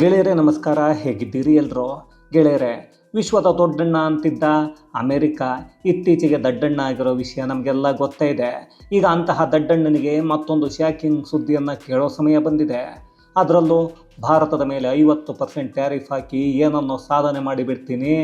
ಗೆಳೆಯರೇ, ನಮಸ್ಕಾರ. ಹೇಗಿದ್ದೀರಿ ಎಲ್ಲರೂ ಗೆಳೆಯರೇ, ವಿಶ್ವದ ದೊಡ್ಡಣ್ಣ ಅಂತಿದ್ದ ಅಮೆರಿಕ ಇತ್ತೀಚೆಗೆ ದಡ್ಡಣ್ಣ ಆಗಿರೋ ವಿಷಯ ನಮಗೆಲ್ಲ ಗೊತ್ತೇ ಇದೆ. ಈಗ ಅಂತಹ ದಡ್ಡಣ್ಣನಿಗೆ ಮತ್ತೊಂದು ಶ್ಯಾಕಿಂಗ್ ಸುದ್ದಿಯನ್ನು ಕೇಳೋ ಸಮಯ ಬಂದಿದೆ. ಅದರಲ್ಲೂ ಭಾರತದ ಮೇಲೆ ಐವತ್ತು ಪರ್ಸೆಂಟ್ ಟ್ಯಾರಿಫ್ ಹಾಕಿ ಏನನ್ನೋ ಸಾಧನೆ ಮಾಡಿಬಿಡ್ತೀನಿ,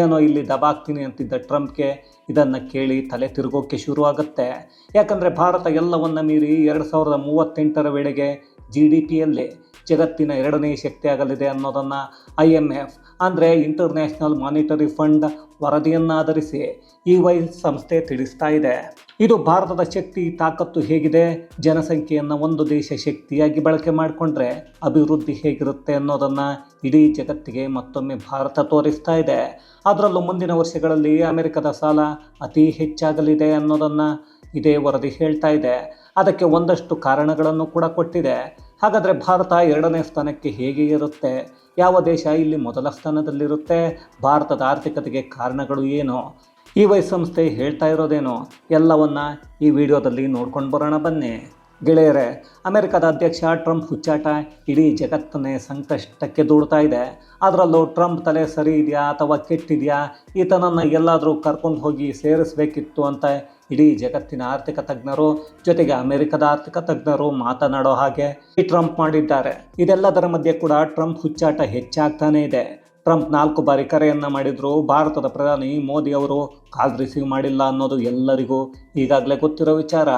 ಏನೋ ಇಲ್ಲಿ ದಬಾಕ್ತೀನಿ ಅಂತಿದ್ದ ಟ್ರಂಪ್ಗೆ ಇದನ್ನು ಕೇಳಿ ತಲೆ ತಿರುಗೋಕ್ಕೆ ಶುರುವಾಗುತ್ತೆ. ಯಾಕಂದರೆ ಭಾರತ ಎಲ್ಲವನ್ನ ಮೀರಿ ಎರಡು ಸಾವಿರದ ಮೂವತ್ತೆಂಟರ ವೇಳೆಗೆ ಜಿ ಡಿ ಪಿಯಲ್ಲಿ ಜಗತ್ತಿನ ಎರಡನೇ ಶಕ್ತಿ ಆಗಲಿದೆ ಅನ್ನೋದನ್ನು ಐ ಎಂ ಎಫ್ ಅಂದರೆ ಇಂಟರ್ನ್ಯಾಷನಲ್ ಮಾನಿಟರಿ ಫಂಡ್ ವರದಿಯನ್ನಾಧರಿಸಿ ಈ ವೈ ಸಂಸ್ಥೆ ತಿಳಿಸ್ತಾ ಇದೆ. ಇದು ಭಾರತದ ಶಕ್ತಿ, ತಾಕತ್ತು ಹೇಗಿದೆ, ಜನಸಂಖ್ಯೆಯನ್ನು ಒಂದು ದೇಶ ಶಕ್ತಿಯಾಗಿ ಬಳಕೆ ಮಾಡಿಕೊಂಡ್ರೆ ಅಭಿವೃದ್ಧಿ ಹೇಗಿರುತ್ತೆ ಅನ್ನೋದನ್ನು ಇಡೀ ಜಗತ್ತಿಗೆ ಮತ್ತೊಮ್ಮೆ ಭಾರತ ತೋರಿಸ್ತಾ ಇದೆ. ಅದರಲ್ಲೂ ಮುಂದಿನ ವರ್ಷಗಳಲ್ಲಿ ಅಮೆರಿಕದ ಸಾಲ ಅತಿ ಹೆಚ್ಚಾಗಲಿದೆ ಅನ್ನೋದನ್ನು ಇದೇ ವರದಿ ಹೇಳ್ತಾ ಇದೆ. ಅದಕ್ಕೆ ಒಂದಷ್ಟು ಕಾರಣಗಳನ್ನು ಕೂಡ ಕೊಟ್ಟಿದೆ. ಹಾಗಾದರೆ ಭಾರತ ಎರಡನೇ ಸ್ಥಾನಕ್ಕೆ ಹೇಗೆ ಇರುತ್ತೆ? ಯಾವ ದೇಶ ಇಲ್ಲಿ ಮೊದಲ ಸ್ಥಾನದಲ್ಲಿರುತ್ತೆ? ಭಾರತದ ಆರ್ಥಿಕತೆಗೆ ಕಾರಣಗಳು ಏನು? ಈ ವೈ ಸಂಸ್ಥೆ ಹೇಳ್ತಾ ಇರೋದೇನೋ? ಎಲ್ಲವನ್ನ ಈ ವಿಡಿಯೋದಲ್ಲಿ ನೋಡ್ಕೊಂಡು ಬರೋಣ ಬನ್ನಿ. ಗೆಳೆಯರೇ, ಅಮೆರಿಕದ ಅಧ್ಯಕ್ಷ ಟ್ರಂಪ್ ಹುಚ್ಚಾಟ ಇಡೀ ಜಗತ್ತನ್ನೇ ಸಂಕಷ್ಟಕ್ಕೆ ದೂಡ್ತಾ ಇದೆ. ಅದರಲ್ಲೂ ಟ್ರಂಪ್ ತಲೆ ಸರಿ ಇದೆಯಾ ಅಥವಾ ಕೆಟ್ಟಿದೆಯಾ? ಈತನನ್ನು ಎಲ್ಲಾದರೂ ಕರ್ಕೊಂಡು ಹೋಗಿ ಸೇರಿಸಬೇಕಿತ್ತು ಅಂತ ಇಡೀ ಜಗತ್ತಿನ ಆರ್ಥಿಕ ತಜ್ಞರು, ಜೊತೆಗೆ ಅಮೆರಿಕದ ಆರ್ಥಿಕ ತಜ್ಞರು ಮಾತನಾಡೋ ಹಾಗೆ ಈ ಟ್ರಂಪ್ ಮಾಡಿದ್ದಾರೆ. ಇದೆಲ್ಲದರ ಮಧ್ಯೆ ಕೂಡ ಟ್ರಂಪ್ ಹುಚ್ಚಾಟ ಹೆಚ್ಚಾಗ್ತಾನೇ ಇದೆ. ಟ್ರಂಪ್ ನಾಲ್ಕು ಬಾರಿ ಕರೆಯನ್ನು ಮಾಡಿದ್ರು, ಭಾರತದ ಪ್ರಧಾನಿ ಮೋದಿ ಅವರು ಕಾಲ್ ರಿಸೀವ್ ಮಾಡಿಲ್ಲ ಅನ್ನೋದು ಎಲ್ಲರಿಗೂ ಈಗಾಗಲೇ ಗೊತ್ತಿರೋ ವಿಚಾರ.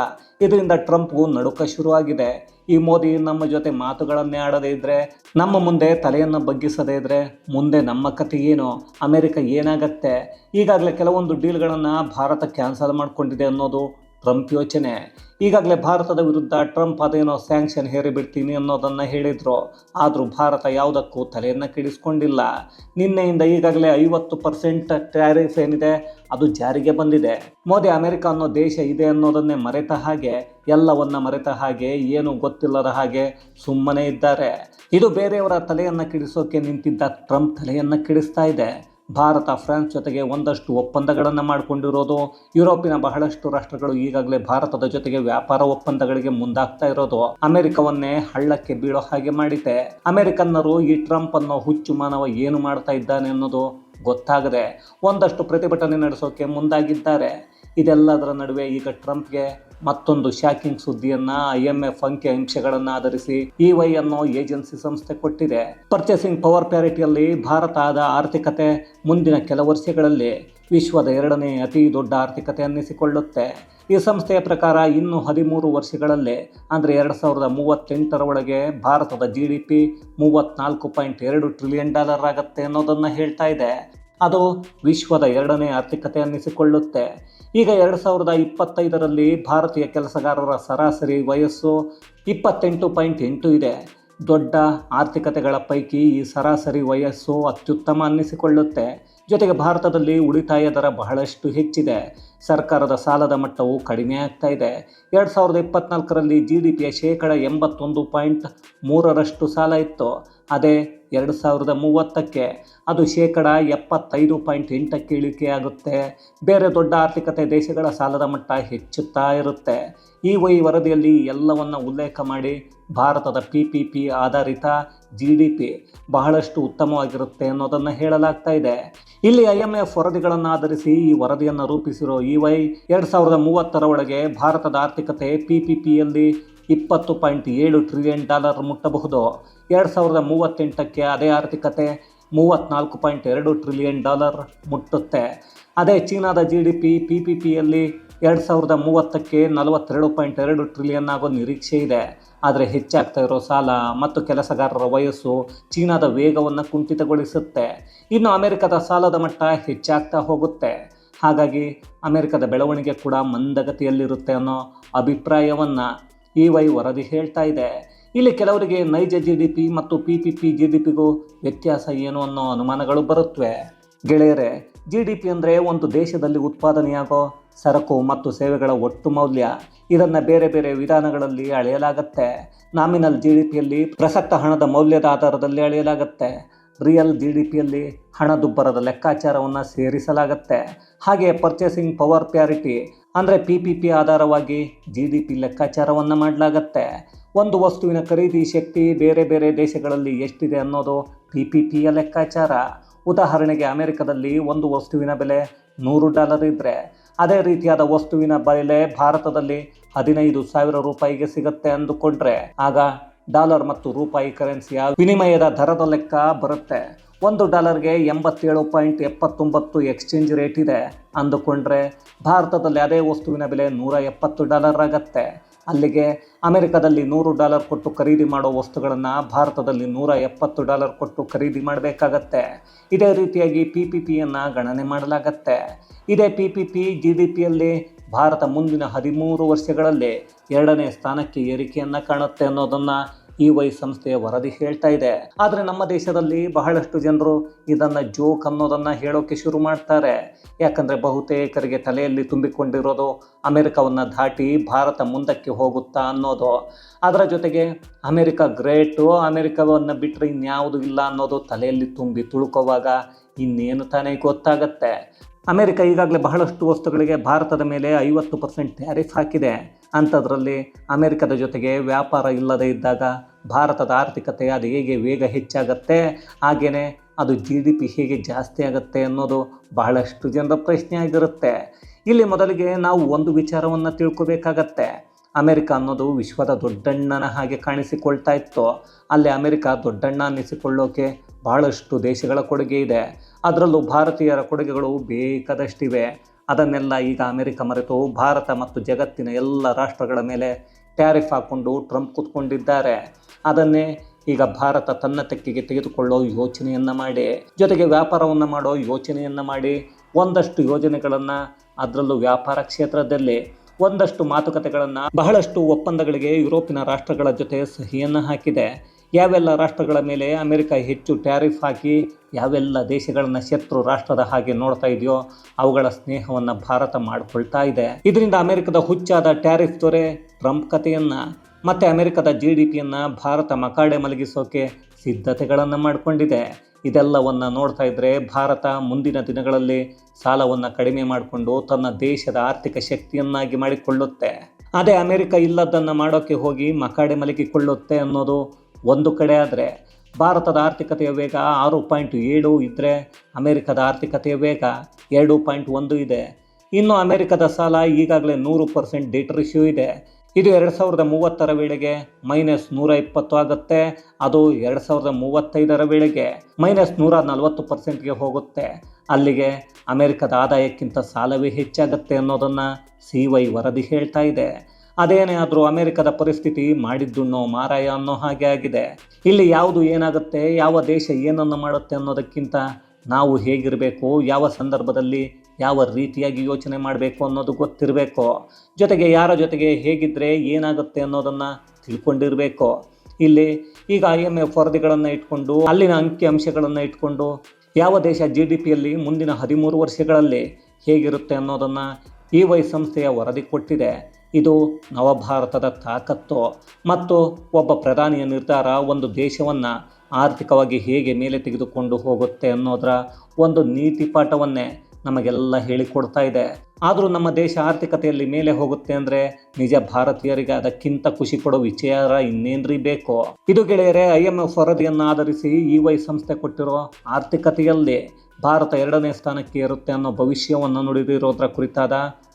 ಇದರಿಂದ ಟ್ರಂಪ್ಗೂ ನಡುಕ ಶುರುವಾಗಿದೆ. ಈ ಮೋದಿ ನಮ್ಮ ಜೊತೆ ಮಾತುಗಳನ್ನೇ ಆಡದೇ ಇದ್ದರೆ ನಮ್ಮ ಮುಂದೆ ತಲೆಯನ್ನು ಬಗ್ಗಿಸದೇ ಇದ್ದರೆ ಮುಂದೆ ನಮ್ಮ ಕಥೆ ಏನು? ಅಮೆರಿಕ ಏನಾಗತ್ತೆ? ಈಗಾಗಲೇ ಕೆಲವೊಂದು ಡೀಲ್ಗಳನ್ನು ಭಾರತ ಕ್ಯಾನ್ಸಲ್ ಮಾಡಿಕೊಂಡಿದೆ ಅನ್ನೋದು ಟ್ರಂಪ್ ಯೋಚನೆ. ಈಗಾಗಲೇ ಭಾರತದ ವಿರುದ್ಧ ಟ್ರಂಪ್ ಅದೇನೋ ಸ್ಯಾಂಕ್ಷನ್ ಹೇರಿಬಿಡ್ತೀನಿ ಅನ್ನೋದನ್ನು ಹೇಳಿದರು. ಆದರೂ ಭಾರತ ಯಾವುದಕ್ಕೂ ತಲೆಯನ್ನು ಕೆಡಿಸ್ಕೊಂಡಿಲ್ಲ. ನಿನ್ನೆಯಿಂದ ಈಗಾಗಲೇ ಐವತ್ತು ಪರ್ಸೆಂಟ್ ಟ್ಯಾರಿಫ್ ಏನಿದೆ, ಅದು ಜಾರಿಗೆ ಬಂದಿದೆ. ಮೋದಿ ಅಮೆರಿಕ ಅನ್ನೋ ದೇಶ ಇದೆ ಅನ್ನೋದನ್ನೇ ಮರೆತ ಹಾಗೆ, ಎಲ್ಲವನ್ನ ಮರೆತ ಹಾಗೆ, ಏನು ಗೊತ್ತಿಲ್ಲದ ಹಾಗೆ ಸುಮ್ಮನೆ ಇದ್ದಾರೆ. ಇದು ಬೇರೆಯವರ ತಲೆಯನ್ನು ಕೆಡಿಸೋಕೆ ನಿಂತಿದ್ದ ಟ್ರಂಪ್ ತಲೆಯನ್ನು ಕೆಡಿಸ್ತಾ ಇದೆ. ಭಾರತ, ಫ್ರಾನ್ಸ್ ಜೊತೆಗೆ ಒಂದಷ್ಟು ಒಪ್ಪಂದಗಳನ್ನು ಮಾಡಿಕೊಂಡಿರೋದು. ಯುರೋಪಿನ ಬಹಳಷ್ಟು ರಾಷ್ಟ್ರಗಳು ಈಗಾಗಲೇ ಭಾರತದ ಜೊತೆಗೆ ವ್ಯಾಪಾರ ಒಪ್ಪಂದಗಳಿಗೆ ಮುಂದಾಗ್ತಾ ಇರೋದು. ಅಮೆರಿಕವನ್ನೇ ಹಳ್ಳಕ್ಕೆ ಬೀಳೋ ಹಾಗೆ ಮಾಡಿದೆ. ಅಮೆರಿಕನ್ನರು ಈ ಟ್ರಂಪ್ ಅನ್ನೋ ಹುಚ್ಚು ಮಾನವ ಏನು ಮಾಡ್ತಾ ಇದ್ದಾನೆ ಅನ್ನೋದು ಗೊತ್ತಾಗದೆ ಒಂದಷ್ಟು ಪ್ರತಿಭಟನೆ ನಡೆಸೋಕೆ ಮುಂದಾಗಿದ್ದಾರೆ. ಇದೆಲ್ಲದರ ನಡುವೆ ಈಗ ಟ್ರಂಪ್ಗೆ ಮತ್ತೊಂದು ಶಾಕಿಂಗ್ ಸುದ್ದಿಯನ್ನ ಐ ಎಂ ಎಫ್ ಅಂಕಿ ಅಂಶಗಳನ್ನು ಆಧರಿಸಿ ಇವೈ ವೈ ಅನ್ನೋ ಏಜೆನ್ಸಿ ಸಂಸ್ಥೆ ಕೊಟ್ಟಿದೆ. ಪರ್ಚೇಸಿಂಗ್ ಪವರ್ ಪ್ಯಾರಿಟಿಯಲ್ಲಿ ಭಾರತದ ಆರ್ಥಿಕತೆ ಮುಂದಿನ ಕೆಲ ವರ್ಷಗಳಲ್ಲಿ ವಿಶ್ವದ ಎರಡನೇ ಅತಿ ದೊಡ್ಡ ಆರ್ಥಿಕತೆ ಅನ್ನಿಸಿಕೊಳ್ಳುತ್ತೆ. ಈ ಸಂಸ್ಥೆಯ ಪ್ರಕಾರ ಇನ್ನು ಹದಿಮೂರು ವರ್ಷಗಳಲ್ಲಿ, ಅಂದರೆ ಎರಡು ಸಾವಿರದ ಮೂವತ್ತೆಂಟರ ಒಳಗೆ ಭಾರತದ ಜಿ ಡಿ ಪಿ ಮೂವತ್ತ್ನಾಲ್ಕು ಪಾಯಿಂಟ್ ಎರಡು ಟ್ರಿಲಿಯನ್ ಡಾಲರ್ ಆಗುತ್ತೆ ಅನ್ನೋದನ್ನು ಹೇಳ್ತಾ ಇದೆ. ಅದು ವಿಶ್ವದ ಎರಡನೇ ಆರ್ಥಿಕತೆ ಅನ್ನಿಸಿಕೊಳ್ಳುತ್ತೆ ಈಗ ಎರಡು ಸಾವಿರದ ಇಪ್ಪತ್ತೈದರಲ್ಲಿ ಭಾರತೀಯ ಕೆಲಸಗಾರರ ಸರಾಸರಿ ವಯಸ್ಸು ಇಪ್ಪತ್ತೆಂಟು ಪಾಯಿಂಟ್ ಎಂಟು ಇದೆ. ದೊಡ್ಡ ಆರ್ಥಿಕತೆಗಳ ಪೈಕಿ ಈ ಸರಾಸರಿ ವಯಸ್ಸು ಅತ್ಯುತ್ತಮ ಅನ್ನಿಸಿಕೊಳ್ಳುತ್ತೆ. ಜೊತೆಗೆ ಭಾರತದಲ್ಲಿ ಉಳಿತಾಯ ದರ ಬಹಳಷ್ಟು ಹೆಚ್ಚಿದೆ. ಸರ್ಕಾರದ ಸಾಲದ ಮಟ್ಟವು ಕಡಿಮೆ ಆಗ್ತಾ ಇದೆ. ಎರಡು ಸಾವಿರದ ಇಪ್ಪತ್ನಾಲ್ಕರಲ್ಲಿ ಜಿ ಡಿ ಪಿಯ ಶೇಕಡ ಎಂಬತ್ತೊಂದು ಪಾಯಿಂಟ್ ಮೂರರಷ್ಟು ಸಾಲ ಇತ್ತು. ಅದೇ ಎರಡು ಸಾವಿರದ ಮೂವತ್ತಕ್ಕೆ ಅದು ಶೇಕಡ ಎಪ್ಪತ್ತೈದು ಪಾಯಿಂಟ್ ಎಂಟಕ್ಕೆ ಇಳಿಕೆಯಾಗುತ್ತೆ ಬೇರೆ ದೊಡ್ಡ ಆರ್ಥಿಕತೆ ದೇಶಗಳ ಸಾಲದ ಮಟ್ಟ ಹೆಚ್ಚುತ್ತಾ ಇರುತ್ತೆ. ಈ ವೈ ವರದಿಯಲ್ಲಿ ಎಲ್ಲವನ್ನು ಉಲ್ಲೇಖ ಮಾಡಿ ಭಾರತದ ಪಿ ಪಿ ಪಿ ಆಧಾರಿತ ಜಿ ಡಿ ಪಿ ಬಹಳಷ್ಟು ಉತ್ತಮವಾಗಿರುತ್ತೆ ಅನ್ನೋದನ್ನು ಹೇಳಲಾಗ್ತಾ ಇದೆ. ಇಲ್ಲಿ ಐ ಎಂ ಎಫ್ ವರದಿಗಳನ್ನು ಆಧರಿಸಿ ಈ ವರದಿಯನ್ನು ರೂಪಿಸಿರೋ ಇ ವೈ ಎರಡು ಸಾವಿರದ ಮೂವತ್ತರ ಒಳಗೆ ಭಾರತದ ಆರ್ಥಿಕತೆ ಪಿ ಪಿ ಪಿಯಲ್ಲಿ ಇಪ್ಪತ್ತು ಪಾಯಿಂಟ್ ಏಳು ಟ್ರಿಲಿಯನ್ ಡಾಲರ್ ಮುಟ್ಟಬಹುದು. ಎರಡು ಸಾವಿರದ ಮೂವತ್ತೆಂಟಕ್ಕೆ ಅದೇ ಆರ್ಥಿಕತೆ ಮೂವತ್ತ್ನಾಲ್ಕು ಪಾಯಿಂಟ್ ಎರಡು ಟ್ರಿಲಿಯನ್ ಡಾಲರ್ ಮುಟ್ಟುತ್ತೆ. ಅದೇ ಚೀನಾದ G D P P P ಪಿಯಲ್ಲಿ ಎರಡು ಸಾವಿರದ ಮೂವತ್ತಕ್ಕೆ ನಲವತ್ತೆರಡು ಪಾಯಿಂಟ್ ಎರಡು ಟ್ರಿಲಿಯನ್ ಆಗೋ ನಿರೀಕ್ಷೆ ಇದೆ. ಆದರೆ ಹೆಚ್ಚಾಗ್ತಾ ಇರೋ ಸಾಲ ಮತ್ತು ಕೆಲಸಗಾರರ ವಯಸ್ಸು ಚೀನಾದ ವೇಗವನ್ನು ಕುಂಠಿತಗೊಳಿಸುತ್ತೆ. ಇನ್ನು ಅಮೆರಿಕದ ಸಾಲದ ಮಟ್ಟ ಹೆಚ್ಚಾಗ್ತಾ ಹೋಗುತ್ತೆ. ಹಾಗಾಗಿ ಅಮೆರಿಕದ ಬೆಳವಣಿಗೆ ಕೂಡ ಮಂದಗತಿಯಲ್ಲಿರುತ್ತೆ ಅನ್ನೋ ಅಭಿಪ್ರಾಯವನ್ನು ಈ ವೈ ವರದಿ ಹೇಳ್ತಾ ಇದೆ. ಇಲ್ಲಿ ಕೆಲವರಿಗೆ ನೈಜ ಜಿ ಡಿ ಪಿ ಮತ್ತು P P P G D ಪಿಗೂ ವ್ಯತ್ಯಾಸ ಏನು ಅನ್ನೋ ಅನುಮಾನಗಳು ಬರುತ್ತವೆ ಗೆಳೆಯರೆ ಜಿ ಡಿ ಪಿ ಅಂದರೆ ಒಂದು ದೇಶದಲ್ಲಿ ಉತ್ಪಾದನೆಯಾಗೋ ಸರಕು ಮತ್ತು ಸೇವೆಗಳ ಒಟ್ಟು ಮೌಲ್ಯ. ಇದನ್ನು ಬೇರೆ ಬೇರೆ ವಿಧಾನಗಳಲ್ಲಿ ಅಳೆಯಲಾಗತ್ತೆ. ನಾಮಿನಲ್ ಜಿ ಡಿ ಪಿಯಲ್ಲಿ ಪ್ರಸಕ್ತ ಹಣದ ಮೌಲ್ಯದ ಆಧಾರದಲ್ಲಿ ಅಳೆಯಲಾಗತ್ತೆ. ರಿಯಲ್ ಜಿ ಡಿ ಪಿಯಲ್ಲಿ ಹಣದುಬ್ಬರದ ಲೆಕ್ಕಾಚಾರವನ್ನು ಸೇರಿಸಲಾಗುತ್ತೆ. ಹಾಗೆ ಪರ್ಚೇಸಿಂಗ್ ಪವರ್ ಪ್ಯಾರಿಟಿ ಅಂದರೆ ಪಿ ಪಿ ಪಿ ಆಧಾರವಾಗಿ ಜಿ ಡಿ ಪಿ ಲೆಕ್ಕಾಚಾರವನ್ನು ಮಾಡಲಾಗತ್ತೆ. ಒಂದು ವಸ್ತುವಿನ ಖರೀದಿ ಶಕ್ತಿ ಬೇರೆ ಬೇರೆ ದೇಶಗಳಲ್ಲಿ ಎಷ್ಟಿದೆ ಅನ್ನೋದು ಪಿ ಪಿ ಪಿಯ ಲೆಕ್ಕಾಚಾರ. ಉದಾಹರಣೆಗೆ ಅಮೆರಿಕದಲ್ಲಿ ಒಂದು ವಸ್ತುವಿನ ಬೆಲೆ ನೂರು ಡಾಲರ್ ಇದ್ದರೆ ಅದೇ ರೀತಿಯಾದ ವಸ್ತುವಿನ ಬೆಲೆ ಭಾರತದಲ್ಲಿ ಹದಿನೈದು ಸಾವಿರ ರೂಪಾಯಿಗೆ ಸಿಗುತ್ತೆ ಅಂದುಕೊಂಡ್ರೆ, ಆಗ ಡಾಲರ್ ಮತ್ತು ರೂಪಾಯಿ ಕರೆನ್ಸಿಯ ವಿನಿಮಯದ ದರದ ಲೆಕ್ಕ ಬರುತ್ತೆ. ಒಂದು ಡಾಲರ್ಗೆ ಎಂಬತ್ತೇಳು ಪಾಯಿಂಟ್ ಎಪ್ಪತ್ತೊಂಬತ್ತು ಎಕ್ಸ್ಚೇಂಜ್ ರೇಟ್ ಇದೆ. ಅಂದುಕೊಂಡ್ರೆ ಭಾರತದಲ್ಲಿ ಅದೇ ವಸ್ತುವಿನ ಬೆಲೆ ನೂರ ಎಪ್ಪತ್ತು ಡಾಲರ್ ಆಗತ್ತೆ ಅಲ್ಲಿಗೆ ಅಮೆರಿಕದಲ್ಲಿ ನೂರು ಡಾಲರ್ ಕೊಟ್ಟು ಖರೀದಿ ಮಾಡೋ ವಸ್ತುಗಳನ್ನು ಭಾರತದಲ್ಲಿ ನೂರ ಎಪ್ಪತ್ತು ಡಾಲರ್ ಕೊಟ್ಟು ಖರೀದಿ ಮಾಡಬೇಕಾಗತ್ತೆ. ಇದೇ ರೀತಿಯಾಗಿ ಪಿ ಪಿ ಪಿಯನ್ನು ಗಣನೆ ಮಾಡಲಾಗತ್ತೆ. ಇದೇ P P P G D ಪಿಯಲ್ಲಿ ಭಾರತ ಮುಂದಿನ ಹದಿಮೂರು ವರ್ಷಗಳಲ್ಲಿ ಎರಡನೇ ಸ್ಥಾನಕ್ಕೆ ಏರಿಕೆಯನ್ನು ಕಾಣುತ್ತೆ ಅನ್ನೋದನ್ನು ಇ ವೈ ಸಂಸ್ಥೆಯ ವರದಿ ಹೇಳ್ತಾ ಇದೆ. ಆದರೆ ನಮ್ಮ ದೇಶದಲ್ಲಿ ಬಹಳಷ್ಟು ಜನರು ಇದನ್ನು ಜೋಕ್ ಅನ್ನೋದನ್ನು ಹೇಳೋಕೆ ಶುರು ಮಾಡ್ತಾರೆ. ಯಾಕಂದರೆ ಬಹುತೇಕರಿಗೆ ತಲೆಯಲ್ಲಿ ತುಂಬಿಕೊಂಡಿರೋದು ಅಮೆರಿಕವನ್ನ ದಾಟಿ ಭಾರತ ಮುಂದಕ್ಕೆ ಹೋಗುತ್ತಾ ಅನ್ನೋದು. ಅದರ ಜೊತೆಗೆ ಅಮೆರಿಕ ಗ್ರೇಟು, ಅಮೆರಿಕವನ್ನು ಬಿಟ್ಟರೆ ಇನ್ಯಾವುದು ಇಲ್ಲ ಅನ್ನೋದು ತಲೆಯಲ್ಲಿ ತುಂಬಿ ತುಳುಕೋವಾಗ ಇನ್ನೇನು ತಾನೇ ಗೊತ್ತಾಗತ್ತೆ. ಅಮೆರಿಕ ಈಗಾಗಲೇ ಬಹಳಷ್ಟು ವಸ್ತುಗಳಿಗೆ ಭಾರತದ ಮೇಲೆ ಐವತ್ತು ಪರ್ಸೆಂಟ್ ಟ್ಯಾರಿಫ್ ಹಾಕಿದೆ. ಅಂಥದ್ರಲ್ಲಿ ಅಮೆರಿಕದ ಜೊತೆಗೆ ವ್ಯಾಪಾರ ಇಲ್ಲದೇ ಇದ್ದಾಗ ಭಾರತದ ಆರ್ಥಿಕತೆ ಅದು ಹೇಗೆ ವೇಗ ಹೆಚ್ಚಾಗತ್ತೆ ಹಾಗೆಯೇ ಅದು ಜಿ ಡಿ ಪಿ ಹೇಗೆ ಜಾಸ್ತಿ ಆಗುತ್ತೆ ಅನ್ನೋದು ಬಹಳಷ್ಟು ಜನರ ಪ್ರಶ್ನೆ ಆಗಿರುತ್ತೆ. ಇಲ್ಲಿ ಮೊದಲಿಗೆ ನಾವು ಒಂದು ವಿಚಾರವನ್ನು ತಿಳ್ಕೊಬೇಕಾಗತ್ತೆ. ಅಮೆರಿಕ ಅನ್ನೋದು ವಿಶ್ವದ ದೊಡ್ಡಣ್ಣನ ಹಾಗೆ ಕಾಣಿಸಿಕೊಳ್ತಾ ಇತ್ತು. ಅಲ್ಲಿ ಅಮೆರಿಕ ದೊಡ್ಡಣ್ಣ ಅನ್ನಿಸಿಕೊಳ್ಳೋಕೆ ಬಹಳಷ್ಟು ದೇಶಗಳ ಕೊಡುಗೆ ಇದೆ. ಅದರಲ್ಲೂ ಭಾರತೀಯರ ಕೊಡುಗೆಗಳು ಬೇಕಾದಷ್ಟಿವೆ. ಅದನ್ನೆಲ್ಲ ಈಗ ಅಮೆರಿಕ ಮರೆತು ಭಾರತ ಮತ್ತು ಜಗತ್ತಿನ ಎಲ್ಲ ರಾಷ್ಟ್ರಗಳ ಮೇಲೆ ಟ್ಯಾರಿಫ್ ಹಾಕ್ಕೊಂಡು ಟ್ರಂಪ್ ಕೂತ್ಕೊಂಡಿದ್ದಾರೆ. ಅದನ್ನೇ ಈಗ ಭಾರತ ತನ್ನ ತೆಕ್ಕಿಗೆ ತೆಗೆದುಕೊಳ್ಳೋ ಯೋಚನೆಯನ್ನು ಮಾಡಿ. ಜೊತೆಗೆ ವ್ಯಾಪಾರವನ್ನು ಮಾಡೋ ಯೋಚನೆಯನ್ನು ಮಾಡಿ. ಒಂದಷ್ಟು ಯೋಜನೆಗಳನ್ನು ಅದರಲ್ಲೂ ವ್ಯಾಪಾರ ಕ್ಷೇತ್ರದಲ್ಲಿ, ಒಂದಷ್ಟು ಮಾತುಕತೆಗಳನ್ನು ಬಹಳಷ್ಟು ಒಪ್ಪಂದಗಳಿಗೆ ಯುರೋಪಿನ ರಾಷ್ಟ್ರಗಳ ಜೊತೆ ಸಹಿಯನ್ನು ಹಾಕಿದೆ. ಯಾವೆಲ್ಲ ರಾಷ್ಟ್ರಗಳ ಮೇಲೆ ಅಮೆರಿಕ ಹೆಚ್ಚು ಟ್ಯಾರಿಫ್ ಹಾಕಿ, ಯಾವೆಲ್ಲ ದೇಶಗಳನ್ನು ಶತ್ರು ರಾಷ್ಟ್ರದ ಹಾಗೆ ನೋಡ್ತಾ ಇದೆಯೋ ಅವುಗಳ ಸ್ನೇಹವನ್ನು ಭಾರತ ಮಾಡಿಕೊಳ್ತಾ ಇದೆ. ಇದರಿಂದ ಅಮೆರಿಕದ ಹುಚ್ಚಾದ ಟ್ಯಾರಿಫ್ ದೊರೆ ಟ್ರಂಪ್ ಕಥೆಯನ್ನು ಮತ್ತು ಅಮೆರಿಕದ ಜಿ ಡಿ ಪಿಯನ್ನು ಭಾರತ ಮಕಾಡೆ ಮಲಗಿಸೋಕೆ ಸಿದ್ಧತೆಗಳನ್ನು ಮಾಡಿಕೊಂಡಿದೆ. ಇದೆಲ್ಲವನ್ನು ನೋಡ್ತಾ ಇದ್ದರೆ ಭಾರತ ಮುಂದಿನ ದಿನಗಳಲ್ಲಿ ಸಾಲವನ್ನು ಕಡಿಮೆ ಮಾಡಿಕೊಂಡು ತನ್ನ ದೇಶದ ಆರ್ಥಿಕ ಶಕ್ತಿಯನ್ನಾಗಿ ಮಾಡಿಕೊಳ್ಳುತ್ತೆ. ಅದೇ ಅಮೆರಿಕ ಇಲ್ಲದನ್ನು ಮಾಡೋಕ್ಕೆ ಹೋಗಿ ಮಕಾಡೆ ಮಲಗಿಕೊಳ್ಳುತ್ತೆ ಅನ್ನೋದು ಒಂದು ಕಡೆ ಆದರೆ ಭಾರತದ ಆರ್ಥಿಕತೆಯ ವೇಗ ಆರು ಪಾಯಿಂಟ್ ಏಳು ಇದ್ದರೆ ಅಮೆರಿಕದ ಆರ್ಥಿಕತೆಯ ವೇಗ ಎರಡು ಪಾಯಿಂಟ್ ಒಂದು ಇದೆ. ಇನ್ನು ಅಮೆರಿಕದ ಸಾಲ ಈಗಾಗಲೇ ನೂರು ಪರ್ಸೆಂಟ್ ಡೆಟ್ ರೇಷಿಯೋ ಇದೆ. ಇದು ಎರಡು ಸಾವಿರದ ಮೂವತ್ತರ ವೇಳೆಗೆ ಮೈನಸ್ ನೂರ ಇಪ್ಪತ್ತು ಆಗುತ್ತೆ. ಅದು ಎರಡು ಸಾವಿರದ ಮೂವತ್ತೈದರ ವೇಳೆಗೆ ಮೈನಸ್ ನೂರ ನಲವತ್ತು ಪರ್ಸೆಂಟ್ಗೆ ಹೋಗುತ್ತೆ. ಅಲ್ಲಿಗೆ ಅಮೆರಿಕದ ಆದಾಯಕ್ಕಿಂತ ಸಾಲವೇ ಹೆಚ್ಚಾಗುತ್ತೆ ಅನ್ನೋದನ್ನು ಸಿ ವೈ ವರದಿ ಹೇಳ್ತಾ ಇದೆ. ಅದೇನೇ ಆದರೂ ಅಮೆರಿಕದ ಪರಿಸ್ಥಿತಿ ಮಾಡಿದ್ದುಣ್ಣೋ ಮಾರಾಯ ಅನ್ನೋ ಹಾಗೆ ಆಗಿದೆ. ಇಲ್ಲಿ ಯಾವುದು ಏನಾಗುತ್ತೆ, ಯಾವ ದೇಶ ಏನನ್ನು ಮಾಡುತ್ತೆ ಅನ್ನೋದಕ್ಕಿಂತ ನಾವು ಹೇಗಿರಬೇಕು, ಯಾವ ಸಂದರ್ಭದಲ್ಲಿ ಯಾವ ರೀತಿಯಾಗಿ ಯೋಚನೆ ಮಾಡಬೇಕು ಅನ್ನೋದು ಗೊತ್ತಿರಬೇಕು. ಜೊತೆಗೆ ಯಾರ ಜೊತೆಗೆ ಹೇಗಿದ್ದರೆ ಏನಾಗುತ್ತೆ ಅನ್ನೋದನ್ನು ತಿಳ್ಕೊಂಡಿರಬೇಕು. ಇಲ್ಲಿ ಈಗ ಐ ಎಂ ಎಫ್ ವರದಿಗಳನ್ನು ಇಟ್ಕೊಂಡು, ಅಲ್ಲಿನ ಅಂಕಿ ಅಂಶಗಳನ್ನು ಇಟ್ಕೊಂಡು, ಯಾವ ದೇಶ ಜಿ ಡಿ ಪಿಯಲ್ಲಿ ಮುಂದಿನ ಹದಿಮೂರು ವರ್ಷಗಳಲ್ಲಿ ಹೇಗಿರುತ್ತೆ ಅನ್ನೋದನ್ನು ಇ ವೈ ಸಂಸ್ಥೆಯ ವರದಿ ಕೊಟ್ಟಿದೆ. ಇದು ನವಭಾರತದ ತಾಕತ್ತು ಮತ್ತು ಒಬ್ಬ ಪ್ರಧಾನಿಯ ನಿರ್ಧಾರ ಒಂದು ದೇಶವನ್ನು ಆರ್ಥಿಕವಾಗಿ ಹೇಗೆ ಮೇಲೆ ತೆಗೆದುಕೊಂಡು ಹೋಗುತ್ತೆ ಅನ್ನೋದರ ಒಂದು ನೀತಿ ಪಾಠವನ್ನೇ ನಮಗೆಲ್ಲ ಹೇಳಿಕೊಡ್ತಾ ಇದೆ. ಆದರೂ ನಮ್ಮ ದೇಶ ಆರ್ಥಿಕತೆಯಲ್ಲಿ ಮೇಲೆ ಹೋಗುತ್ತೆ ಅಂದರೆ ನಿಜ ಭಾರತೀಯರಿಗೆ ಅದಕ್ಕಿಂತ ಖುಷಿ ಕೊಡೋ ವಿಚಾರ ಇನ್ನೇನ್ರಿ ಬೇಕು? ಇದು ಗೆಳೆಯರೆ, ಐ ಎಂ ಎಫ್ ವರದಿಯನ್ನು ಆಧರಿಸಿ ಇ ವೈ ಸಂಸ್ಥೆ ಕೊಟ್ಟಿರೋ ಆರ್ಥಿಕತೆಯಲ್ಲಿ ಭಾರತ ಎರಡನೇ ಸ್ಥಾನಕ್ಕೆ ಇರುತ್ತೆ ಅನ್ನೋ ಭವಿಷ್ಯವನ್ನು ನುಡಿದಿರೋದ್ರ ಕುರಿತಾದ